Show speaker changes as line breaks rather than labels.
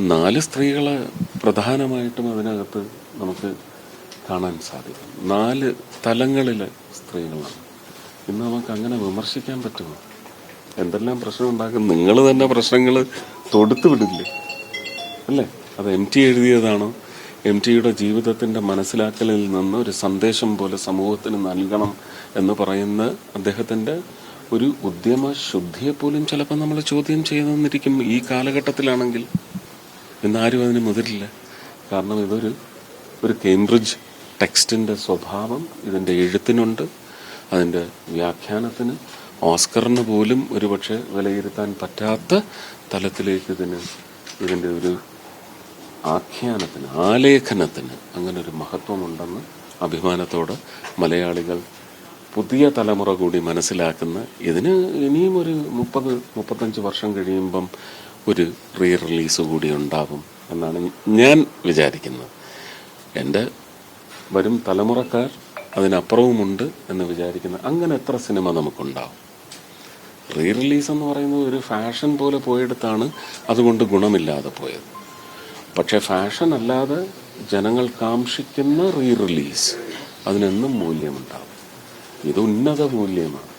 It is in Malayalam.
നാല് സ്ത്രീകളെ പ്രധാനമായിട്ടും അതിനകത്ത് നമുക്ക് കാണാൻ സാധിക്കും. നാല് തലങ്ങളിലെ സ്ത്രീകളാണ്. ഇന്ന് നമുക്ക് അങ്ങനെ വിമർശിക്കാൻ പറ്റുമോ? എന്തെല്ലാം പ്രശ്നം ഉണ്ടാക്കും? നിങ്ങൾ തന്നെ പ്രശ്നങ്ങൾ തൊടുത്തു വിടില്ലേ? അല്ലേ? അത് എം ടി എഴുതിയതാണോ? എം ടിയുടെ ജീവിതത്തിന്റെ മനസ്സിലാക്കലിൽ നിന്ന് ഒരു സന്ദേശം പോലെ സമൂഹത്തിന് നൽകണം എന്ന് പറയുന്ന അദ്ദേഹത്തിന്റെ ഒരു ഉദ്യമ ശുദ്ധിയെ പോലും ചിലപ്പോൾ നമ്മൾ ചോദ്യം ചെയ്തെന്നിരിക്കും ഈ കാലഘട്ടത്തിലാണെങ്കിൽ. ഇന്ന് ആരും അതിന് മുതിരില്ല. കാരണം ഇതൊരു ഒരു കേംബ്രിഡ്ജ് ടെക്സ്റ്റിന്റെ സ്വഭാവം ഇതിന്റെ എഴുത്തിനുണ്ട് അതിന്റെ വ്യാഖ്യാനത്തിന് ഓസ്കറിന് പോലും ഒരുപക്ഷെ വിലയിരുത്താൻ പറ്റാത്ത തലത്തിലേക്ക് ഇതിന് ഇതിന്റെ ഒരു ആഖ്യാനത്തിന് ആലേഖനത്തിന് അങ്ങനെ ഒരു മഹത്വമുണ്ടെന്ന് അഭിമാനത്തോടെ മലയാളികൾ പുതിയ തലമുറ കൂടി മനസ്സിലാക്കുന്ന ഇതിന് ഇനിയും ഒരു മുപ്പത് മുപ്പത്തഞ്ച് വർഷം കഴിയുമ്പം ഒരു റീ റിലീസ് കൂടി ഉണ്ടാകും എന്നാണ് ഞാൻ വിചാരിക്കുന്നത്. എന്റെ വരും തലമുറക്കാർ അതിനപ്പുറവുമുണ്ട് എന്ന് വിചാരിക്കുന്ന അങ്ങനെ എത്ര സിനിമ നമുക്കുണ്ടാവും. റീ റിലീസ് എന്ന് പറയുന്നത് ഒരു ഫാഷൻ പോലെ പോയെടുത്താണ് അതുകൊണ്ട് ഗുണമില്ലാതെ പോയത്. പക്ഷേ ഫാഷൻ അല്ലാതെ ജനങ്ങൾ കാക്ഷിക്കുന്ന റീ റിലീസ് അതിനെന്നും മൂല്യമുണ്ടാവും ഇത് ഉന്നത മൂല്യമാണ്.